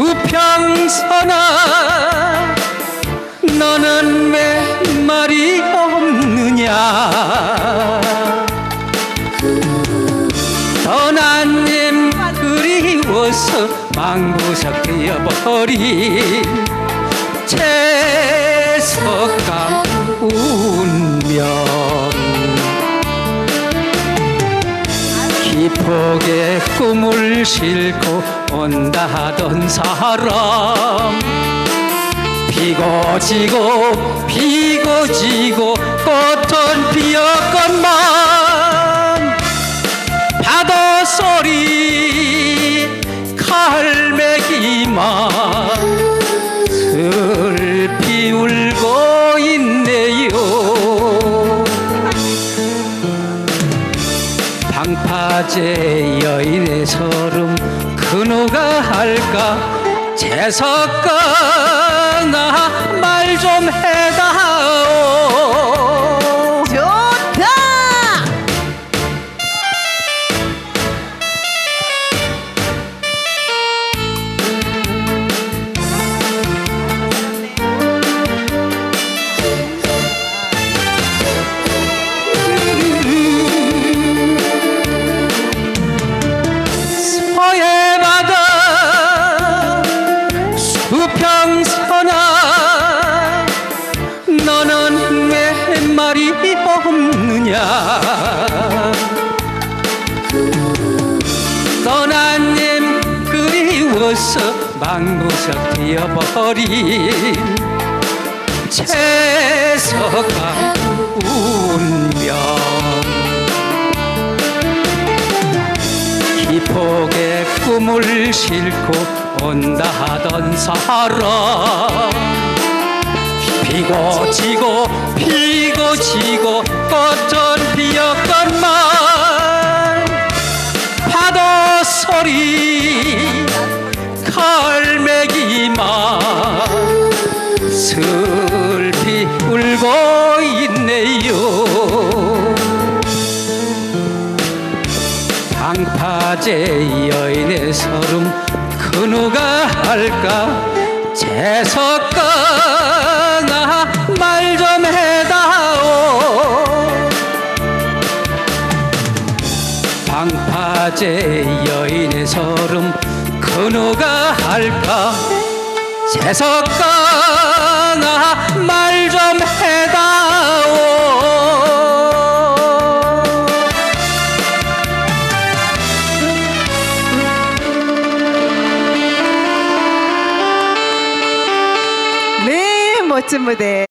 수평선아 너는 왜 말이 없느냐? 떠난 님 그리워서 망부석 되어버린 채석 기폭의 꿈을 싣고 온다 하던 사람. 비고 지고 비고 지고 꽃은 방파제 여인의 서름 그누가 할까? 재석거나 말 좀 해다오 서 망구석 뛰어버린 채석강 운명. 기폭의 꿈을 싣고 온다 하던 사람. 피고 지고 피고 지고 꽃은 피었건만 방파제 여인의 서름 그 누가 할까? 재석거나 말 좀 해다오. 방파제 여인의 서름 그 누가 할까 재석거나 말 좀 해다오 네, 멋진 무대.